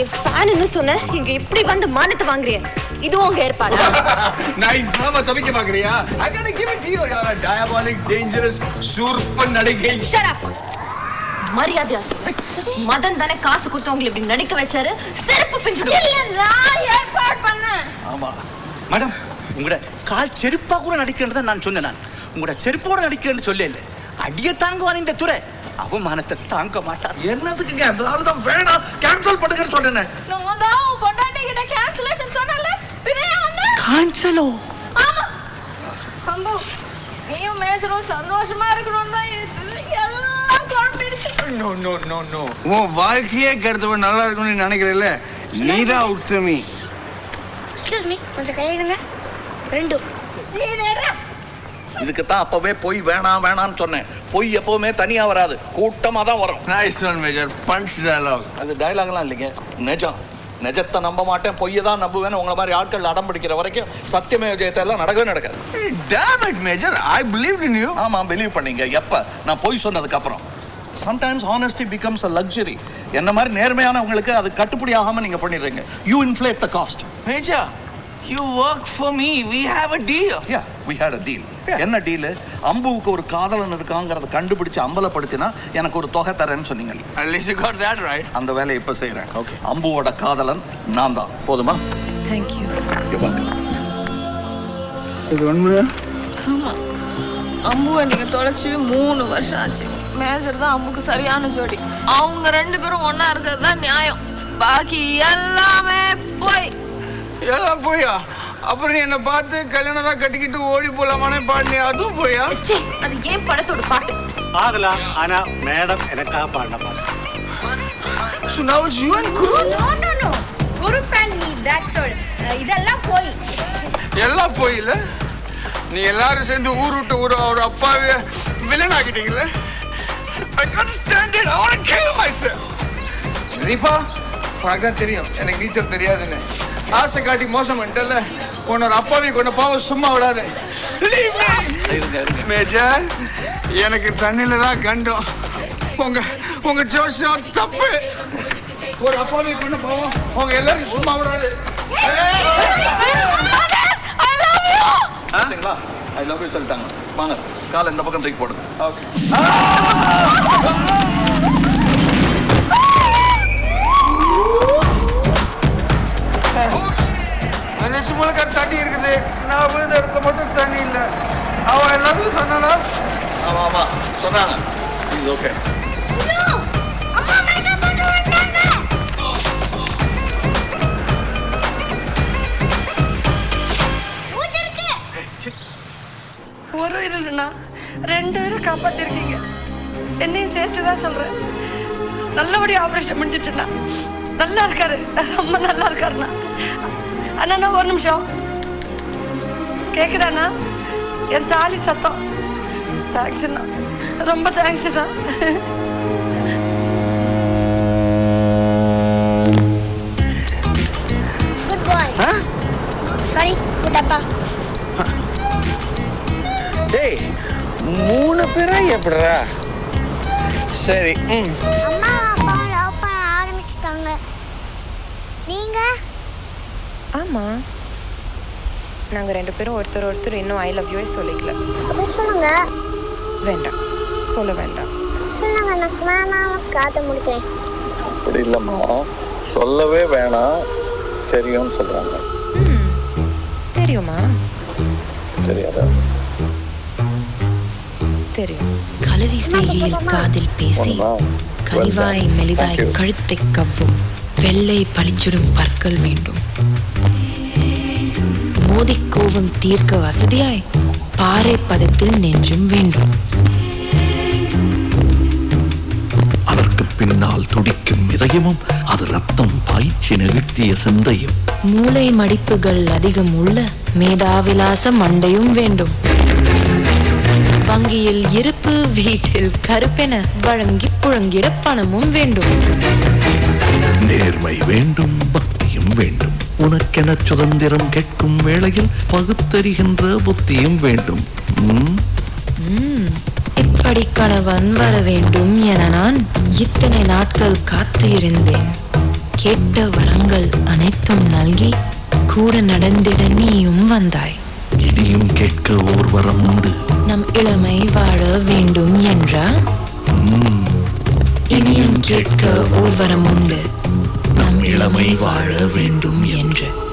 என் ஃபேன்னு சொன்ன இங்க எப்படி வந்து மானத்தை வாங்குறிய. இதுவும் உங்க ஏற்பாடா? நைஸ் நாம தவிக்க பாக்குறியா I got give it to you you are diabolic dangerous சூர்ப்ப நடிகை. Shut up. மரியாதையா. மதன் தானே காசு கொடுத்து உங்களை இப்படி நடிக்க வச்சாரு? செருப்பு பிஞ்சிடும் இல்ல நான் ஏற்பாடு பண்ணேன் ஆமா. மேடம் உங்களோட கால் செருப்பா கூட நடிக்கிறேன்னு நான் சொன்னேன் நான். உங்களோட செருப்போட நடிக்கிறேன்னு சொல்ல இல்லை அடிய தாங்குவான் இந்த துறை. அவமானத்தை தாங்க மாட்டான் என்னதுக்குங்க? அதனால தான் வேணாம். கேன்சல் பண்ணுங்கன்னு சொன்னேன். நான் தான் உன் பொண்டாட்டி கிட்ட கேன்சலேஷன் சொன்னல பின்ன வந்த? காஞ்சலோ ஆமா. அம்பு நீயும் மேஜரும் சந்தோஷமா இருக்கணும் தான் எல்லாம் குழம்பிடுச்சு நோ நோ நோ நோ. உன் வாழ்க்கையே கெடுத்தவன் நல்லா இருக்கும்னு நினைக்கிறேல்ல? நீதான் உத்தமி எக்ஸ்கியூஸ் மீ. கொஞ்சம் கையிடுங்க ரெண்டு நீ நேரா இதுக்கு தான் அப்பவே பொய் வேணாம் வேணாம்னு சொன்னேன். பொய் எப்பவுமே தனியா வராது. கூட்டமா தான் வரும். Nice one major punch dialogue அது டயலாக்லாம் இல்லைங்க. நிஜம். நிஜத்தை நம்ப மாட்டேன். பொய்யை தான் நம்புவேன் உங்களை மாதிரி ஆட்கள் அடம் பிடிக்கிற வரைக்கும் சத்தியமே விஜயத்தை எல்லாம் நடக்கவே நடக்காது. Damn it major I believe in you ஆமா பிலீவ் பண்ணீங்க. எப்ப? நான் பொய் சொன்னதுக்கு அப்புறம் sometimes honesty becomes a luxury என்ன மாதிரி நேர்மையானவங்களுக்கு அது கட்டுப்படி ஆகாம நீங்க பண்ணிடுறீங்க. You inflate the cost major you work for me we have a deal yeah we had a deal என்ன டீல் அம்புவுக்கு ஒரு காதலன் இருக்காங்கிறத கண்டுபிடிச்சு அம்பலப்படுத்தினா எனக்கு ஒரு தொகை தரேன்னு சொன்னீங்க. At least you got that right. அந்த வேலையை இப்ப செய்றேன். ஓகே அம்புவோட காதலன் நான் தான். போதுமா? Thank you You're welcome. இது உண்மையா ஆமா. அம்புவை நீங்க தொலைச்சு மூணு வருஷம் ஆச்சு. மேஜர் தான் அம்புக்கு சரியான ஜோடி. அவங்க ரெண்டு பேரும் ஒண்ணா இருக்கிறது தான் நியாயம். பாக்கி எல்லாமே போய். எல்லாம் போயா? அப்புறம் என்ன பார்த்து கல்யாணம் தான் கட்டிக்கிட்டு ஓடி போலாமானே பாடினே அதுவும் போயா? அது ஏன் படத்தோட பாட்டு? ஆகலாம் ஆனா மேடம் எனக்காக பாடின பாட்டு. So now it's you and Guru. ஆல் இதெல்லாம் போய். எல்லாம் போயில? நீ எல்லாரும் சேர்ந்து ஊர் விட்டு ஊர் அவர் அப்பாவே வில்லன் ஆக்கிட்டீங்கல்ல I can't stand it. I want to kill myself. Deepa உனக்கு தான் தெரியும். எனக்கு நீச்சல் தெரியாதுன்னு. ஆசை காட்டி மோசம் பண்ணிட்டல உன்னோட அப்பாவை கொண்ட பாவம் சும்மா விடாத. மேஜர் எனக்கு தண்ணியில தான் கண்டம். உங்க உங்க ஜோஷம் தப்பு. ஒரு அப்பாவை கொண்ட பாவம். உங்க எல்லாரும் சும்மா விடாது. ஐ லவ் யூ சொல்லிட்டாங்க. வாங்க காலை இந்த பக்கம் தூக்கி போடுங்க. ஓகே மனசு முழுக்க தண்ணி இருக்குது. நான் விழுந்த இடத்துல மட்டும் தண்ணி இல்லை. அவன் எல்லாரும் சொன்னானா? ஆமா ஆமா. சொன்னாங்க. இது ஓகே ஒரு உயிர் இல்லைண்ணா. ரெண்டு பேரும் காப்பாத்திருக்கீங்க. என்னையும் சேர்த்து தான் சொல்றேன். நல்லபடியா ஆபரேஷன் முடிஞ்சிச்சுண்ணா. நல்லா இருக்காரு. ரொம்ப நல்லா இருக்காருண்ணா. அண்ணா ஒரு நிமிஷம். கேக்குதாண்ணா? என் தாலி சத்தம். தேங்க்ஸ்ண்ணா ரொம்ப தேங்க்ஸ்ண்ணா குட் பாய் சாரி குட் அப்பா. டேய் மூணு பேரா எப்படிடா? சரி ம் அம்மா அப்பா லவ் பண்ண ஆரம்பிச்சிட்டாங்க நீங்க ஆமா. நாங்க ரெண்டு பேரும் ஒருத்தர் ஒருத்தர் இன்னும் ஐ லவ் யூவே சொல்லிக்கல. அப்படி சொல்லுங்க. வேண்டாம். சொல்ல வேண்டாம். சொல்லுங்க நான் வேணாம் காத்த முடிக்கிறேன். அப்படி இல்லைம்மா. சொல்லவே வேணாம். தெரியும்னு சொல்றாங்க. ம், தெரியுமா? தெரியாதா? தெரியும். கலவி செய்கையில் காதில் பேசி? கனிவாய் done. மெலிதாய். கழுத்தை கவ்வும் வெள்ளை பளிச்சுடும் பற்கள் வேண்டும் மோதி கோபம் தீர்க்க வசதியாய் பாறை பதத்தில் நெஞ்சும் வேண்டும். அதற்கு பின்னால் துடிக்கும் இதயமும் அது ரத்தம் பாய்ச்சி நிறுத்திய சிந்தையும். மூளை மடிப்புகள் அதிகம் உள்ள மேதாவிலாச மண்டையும் வேண்டும். வங்கியில் இருப்பு வீட்டில் கருப்பென வழங்கி புழங்கிட பணமும் வேண்டும். நேர்மை வேண்டும் பக்தியும் வேண்டும். உனக்கென சுதந்திரம் கேட்கும் வேளையில் பகுத்தறிகின்ற புத்தியும் வேண்டும். இப்படி கணவன் வர வேண்டும் என நான் இத்தனை நாட்கள் காத்து இருந்தேன் கேட்ட வரங்கள் அனைத்தும் நல்கி கூட நடந்திட நீயும் வந்தாய். இனியும் கேட்க ஓர் வரம் உண்டு. நம் இளமை வாழ வேண்டும் என்றா? இனியும் கேட்க ஓர் வரம் உண்டு. வாழ வேண்டும் என்று.